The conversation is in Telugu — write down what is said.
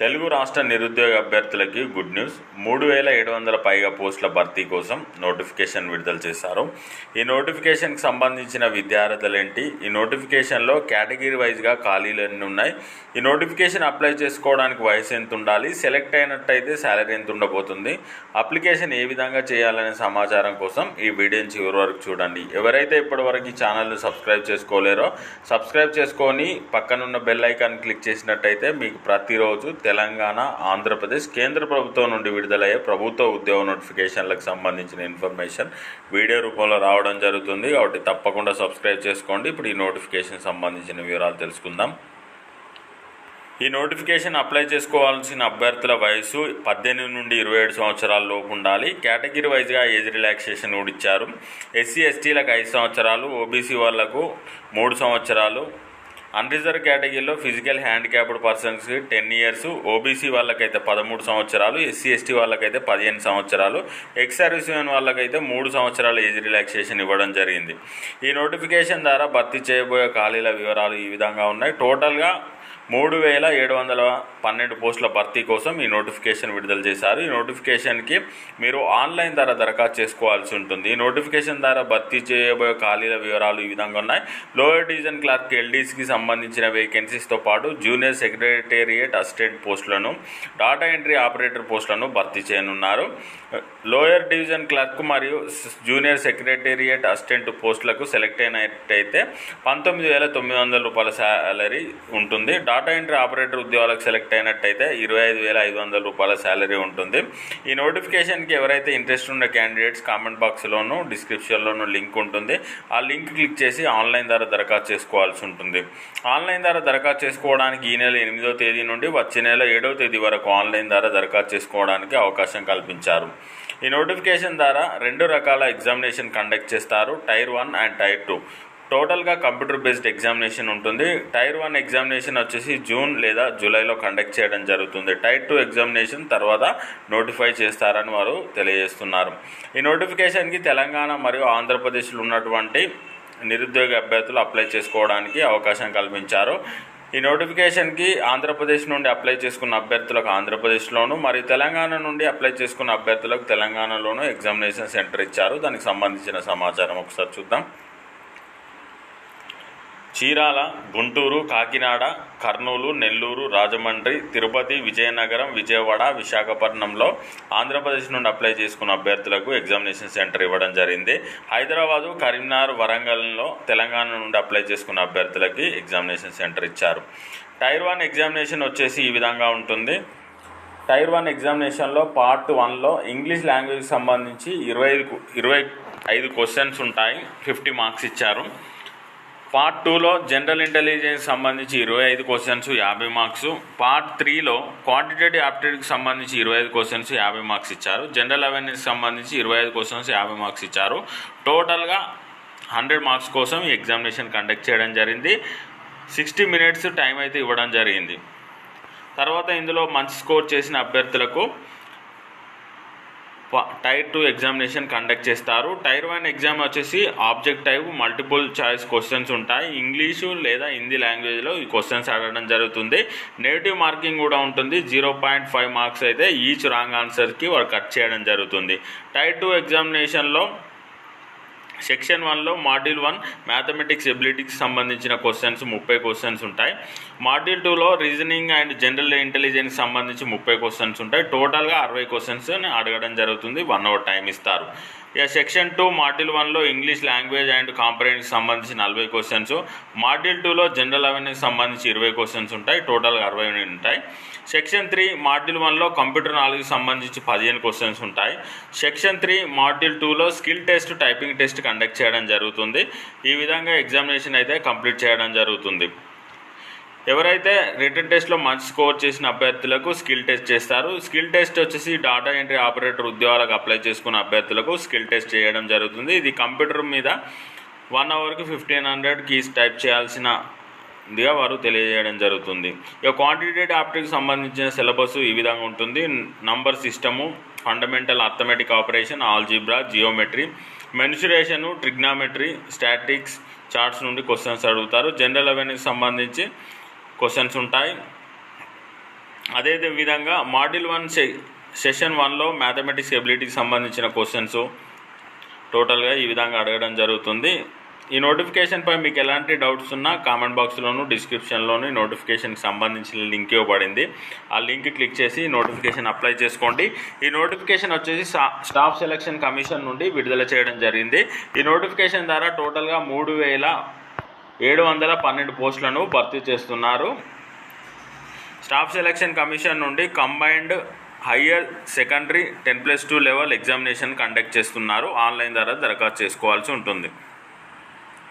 తెలుగు రాష్ట్ర నిరుద్యోగ అభ్యర్థులకి గుడ్ న్యూస్. మూడు వేల ఏడు వందల పైగా పోస్టుల భర్తీ కోసం నోటిఫికేషన్ విడుదల చేశారు. ఈ నోటిఫికేషన్కి సంబంధించిన విద్యార్థులు ఏంటి ఈ నోటిఫికేషన్లో కేటగిరీ వైజ్గా ఖాళీలు ఎన్ని ఉన్నాయి? ఈ నోటిఫికేషన్ అప్లై చేసుకోవడానికి వయసు ఎంత ఉండాలి సెలెక్ట్ అయినట్టయితే శాలరీ ఎంత ఉండబోతుంది అప్లికేషన్ ఏ విధంగా చేయాలనే సమాచారం కోసం ఈ వీడియోని చివరి వరకు చూడండి. ఎవరైతే ఇప్పటివరకు ఈ ఛానల్ని సబ్స్క్రైబ్ చేసుకోలేరో సబ్స్క్రైబ్ చేసుకొని పక్కనున్న బెల్ ఐకాన్ క్లిక్ చేసినట్టయితే మీకు ప్రతిరోజు తెలంగాణ ఆంధ్రప్రదేశ్ కేంద్ర ప్రభుత్వం నుండి విడుదలయ్యే ప్రభుత్వ ఉద్యోగ నోటిఫికేషన్లకు సంబంధించిన ఇన్ఫర్మేషన్ వీడియో రూపంలో రావడం జరుగుతుంది. కాబట్టి తప్పకుండా సబ్స్క్రైబ్ చేసుకోండి. ఇప్పుడు ఈ నోటిఫికేషన్ సంబంధించిన వివరాలు తెలుసుకుందాం. ఈ నోటిఫికేషన్ అప్లై చేసుకోవాల్సిన అభ్యర్థుల వయసు పద్దెనిమిది నుండి ఇరవై ఏడు సంవత్సరాల లోపు ఉండాలి. కేటగిరీ వైజ్గా ఏజ్ రిలాక్సేషన్ కూడా ఇచ్చారు ఎస్సీ ఎస్టీలకు ఐదు సంవత్సరాలు ఓబీసీ వాళ్ళకు మూడు సంవత్సరాలు అన్రిజర్వ్ కేటగిరీలో ఫిజికల్ హ్యాండిక్యాప్డ్ పర్సన్స్కి టెన్ ఇయర్స్ ఓబీసీ వాళ్ళకైతే పదమూడు సంవత్సరాలు ఎస్సీ ఎస్టీ వాళ్ళకైతే పదిహేను సంవత్సరాలు ఎక్స్ సర్వీస్ వాళ్ళకైతే మూడు సంవత్సరాల ఏజ్ రిలాక్సేషన్ ఇవ్వడం జరిగింది. ఈ నోటిఫికేషన్ ద్వారా భర్తీ చేయబోయే ఖాళీల వివరాలు ఈ విధంగా ఉన్నాయి. టోటల్గా మూడు వేల ఏడు వందల పన్నెండు పోస్టుల భర్తీ కోసం ఈ నోటిఫికేషన్ విడుదల చేశారు. ఈ నోటిఫికేషన్కి మీరు ఆన్లైన్ ద్వారా దరఖాస్తు చేసుకోవాల్సి ఉంటుంది. ఈ నోటిఫికేషన్ ద్వారా భర్తీ చేయబోయే ఖాళీల వివరాలు ఈ విధంగా ఉన్నాయి. లోయర్ డివిజన్ క్లర్క్ ఎల్డీసీకి సంబంధించిన వేకెన్సీస్తో పాటు జూనియర్ సెక్రటేరియట్ అసిస్టెంట్ పోస్టులను డాటా ఎంట్రీ ఆపరేటర్ పోస్టులను భర్తీ చేయనున్నారు. లోయర్ డివిజన్ క్లర్క్ మరియు జూనియర్ సెక్రటేరియట్ అసిస్టెంట్ పోస్టులకు సెలెక్ట్ అయినట్టయితే పంతొమ్మిది వేల తొమ్మిది వందల రూపాయల శాలరీ ఉంటుంది. డాటా ఎంట్రీ ఆపరేటర్ ఉద్యోగాలకు సెలెక్ట్ అయినట్టయితే ఇరవై ఐదు వేల ఐదు వందల రూపాయల శాలరీ ఉంటుంది. ఈ నోటిఫికేషన్కి ఎవరైతే ఇంట్రెస్ట్ ఉన్న క్యాండిడేట్స్ కామెంట్ బాక్స్లోను డిస్క్రిప్షన్లోను లింక్ ఉంటుంది. ఆ లింక్ క్లిక్ చేసి ఆన్లైన్ ద్వారా దరఖాస్తు చేసుకోవాల్సి ఉంటుంది. ఆన్లైన్ ద్వారా దరఖాస్తు చేసుకోవడానికి ఈ నెల ఎనిమిదో తేదీ నుండి వచ్చే నెల ఏడవ తేదీ వరకు ఆన్లైన్ ద్వారా దరఖాస్తు చేసుకోవడానికి అవకాశం కల్పించారు. ఈ నోటిఫికేషన్ ద్వారా రెండు రకాల ఎగ్జామినేషన్ కండక్ట్ చేస్తారు tier one and tier two. టోటల్గా కంప్యూటర్ బేస్డ్ ఎగ్జామినేషన్ ఉంటుంది. టైర్ వన్ ఎగ్జామినేషన్ వచ్చేసి జూన్ లేదా జూలైలో కండక్ట్ చేయడం జరుగుతుంది. టైర్ టూ ఎగ్జామినేషన్ తర్వాత నోటిఫై చేస్తారని వారు తెలియజేస్తున్నారు. ఈ నోటిఫికేషన్కి తెలంగాణ మరియు ఆంధ్రప్రదేశ్లో ఉన్నటువంటి నిరుద్యోగ అభ్యర్థులు అప్లై చేసుకోవడానికి అవకాశం కల్పించారు. ఈ నోటిఫికేషన్కి ఆంధ్రప్రదేశ్ నుండి అప్లై చేసుకున్న అభ్యర్థులకు ఆంధ్రప్రదేశ్లోను మరియు తెలంగాణ నుండి అప్లై చేసుకున్న అభ్యర్థులకు తెలంగాణలోను ఎగ్జామినేషన్ సెంటర్ ఇచ్చారు. దానికి సంబంధించిన సమాచారం ఒకసారి చూద్దాం. చీరాల గుంటూరు కాకినాడ కర్నూలు నెల్లూరు రాజమండ్రి తిరుపతి విజయనగరం విజయవాడ విశాఖపట్నంలో ఆంధ్రప్రదేశ్ నుండి అప్లై చేసుకున్న అభ్యర్థులకు ఎగ్జామినేషన్ సెంటర్ ఇవ్వడం జరిగింది. హైదరాబాదు కరీంనగర్ వరంగల్లో తెలంగాణ నుండి అప్లై చేసుకున్న అభ్యర్థులకి ఎగ్జామినేషన్ సెంటర్ ఇచ్చారు. టైర్ వన్ ఎగ్జామినేషన్ వచ్చేసి ఈ విధంగా ఉంటుంది. టైర్ వన్ ఎగ్జామినేషన్లో పార్ట్ వన్లో ఇంగ్లీష్ లాంగ్వేజ్కి సంబంధించి ఇరవై ఐదు ఇరవై ఐదు క్వశ్చన్స్ ఉంటాయి. ఫిఫ్టీ మార్క్స్ ఇచ్చారు. పార్ట్ టూలో జనరల్ ఇంటెలిజెన్స్ సంబంధించి ఇరవై ఐదు క్వశ్చన్స్ యాభై మార్క్స్. పార్ట్ త్రీలో క్వాంటిటేటివ్ ఆప్టిట్యూడ్కి సంబంధించి ఇరవై ఐదు క్వశ్చన్స్ యాభై మార్క్స్ ఇచ్చారు. జనరల్ అవేర్నెస్ సంబంధించి ఇరవై ఐదు క్వశ్చన్స్ యాభై మార్క్స్ ఇచ్చారు. టోటల్గా హండ్రెడ్ మార్క్స్ కోసం ఈ ఎగ్జామినేషన్ కండక్ట్ చేయడం జరిగింది. సిక్స్టీ మినిట్స్ టైం అయితే ఇవ్వడం జరిగింది. తర్వాత ఇందులో మంచి స్కోర్ చేసిన అభ్యర్థులకు టైర్ టూ ఎగ్జామినేషన్ కండక్ట్ చేస్తారు. టైర్ వన్ ఎగ్జామ్ వచ్చేసి object type multiple choice questions ఉంటాయి. ఇంగ్లీషు లేదా హిందీ లాంగ్వేజ్లో ఈ క్వశ్చన్స్ అడగడం జరుగుతుంది. నెగిటివ్ మార్కింగ్ కూడా ఉంటుంది. జీరో పాయింట్ ఫైవ్ మార్క్స్ అయితే ఈచ్ రాంగ్ ఆన్సర్కి వారు కట్ చేయడం జరుగుతుంది. టైర్ టూ ఎగ్జామినేషన్లో సెక్షన్ వన్లో మాడ్యూల్ వన్ మ్యాథమెటిక్స్ ఎబిలిటీకి సంబంధించిన క్వశ్చన్స్ ముప్పై క్వశ్చన్స్ ఉంటాయి. మాడ్యూల్ టూలో రీజనింగ్ అండ్ జనరల్ ఇంటెలిజెన్స్ సంబంధించి ముప్పై క్వశ్చన్స్ ఉంటాయి. టోటల్గా అరవై క్వశ్చన్స్ అడగడం జరుగుతుంది. వన్ అవర్ టైం ఇస్తారు. ఇక సెక్షన్ టూ మాడ్యూల్ వన్లో ఇంగ్లీష్ లాంగ్వేజ్ అండ్ కాంపరెన్స్కి సంబంధించి నలభై క్వశ్చన్స్. మాడ్యూల్ టూలో జనరల్ అవేర్నెస్ సంబంధించి ఇరవై క్వశ్చన్స్ ఉంటాయి. టోటల్గా అరవై ఉంటాయి. సెక్షన్ త్రీ మాడ్యూల్ వన్లో కంప్యూటర్ నాలెడ్జ్కి సంబంధించి పదిహేను క్వశ్చన్స్ ఉంటాయి. సెక్షన్ త్రీ మాడ్యూల్ టూలో skill test typing test conduct చేయడం జరుగుతుంది. ఈ విధంగా ఎగ్జామినేషన్ అయితే కంప్లీట్ చేయడం జరుగుతుంది. ఎవరైతే రిటర్న్ టెస్ట్లో మంచి స్కోర్ చేసిన అభ్యర్థులకు స్కిల్ టెస్ట్ చేస్తారు. స్కిల్ టెస్ట్ వచ్చేసి డాటా ఎంట్రీ ఆపరేటర్ ఉద్యోగాలకు అప్లై చేసుకున్న అభ్యర్థులకు స్కిల్ టెస్ట్ చేయడం జరుగుతుంది. ఇది కంప్యూటర్ మీద వన్ అవర్కి ఫిఫ్టీన్ హండ్రెడ్ కీస్ టైప్ చేయాల్సిన దిగా వారు తెలియజేయడం జరుగుతుంది. ఇక క్వాంటిటేటివ్ ఆప్టిక్స్ సంబంధించిన సిలబస్ ఈ విధంగా ఉంటుంది. Number system fundamental arithmetic operation algebra geometry mensuration trigonometry statics charts నుండి క్వశ్చన్స్ అడుగుతారు. జనరల్ అవేర్నెస్ సంబంధించి క్వశ్చన్స్ ఉంటాయి. అదే విధంగా మాడ్యూల్ వన్ సె సెషన్ వన్లో మ్యాథమెటిక్స్ ఎబిలిటీకి సంబంధించిన క్వశ్చన్స్ టోటల్గా ఈ విధంగా అడగడం జరుగుతుంది. ఈ నోటిఫికేషన్పై మీకు ఎలాంటి డౌట్స్ ఉన్నా కామెంట్ బాక్స్లోను డిస్క్రిప్షన్లోను ఈ నోటిఫికేషన్కి సంబంధించిన లింక్ ఇవ్వబడింది. ఆ లింక్ క్లిక్ చేసి నోటిఫికేషన్ అప్లై చేసుకోండి. ఈ నోటిఫికేషన్ వచ్చేసి స్టాఫ్ సెలక్షన్ కమిషన్ నుండి విడుదల చేయడం జరిగింది. ఈ నోటిఫికేషన్ ద్వారా టోటల్గా మూడు వేల ఏడు వందల పన్నెండు పోస్టులను భర్తీ చేస్తున్నారు. స్టాఫ్ సెలక్షన్ కమిషన్ నుండి combined higher secondary ten plus two level examination conduct చేస్తున్నారు. ఆన్లైన్ ద్వారా దరఖాస్తు చేసుకోవాల్సి ఉంటుంది.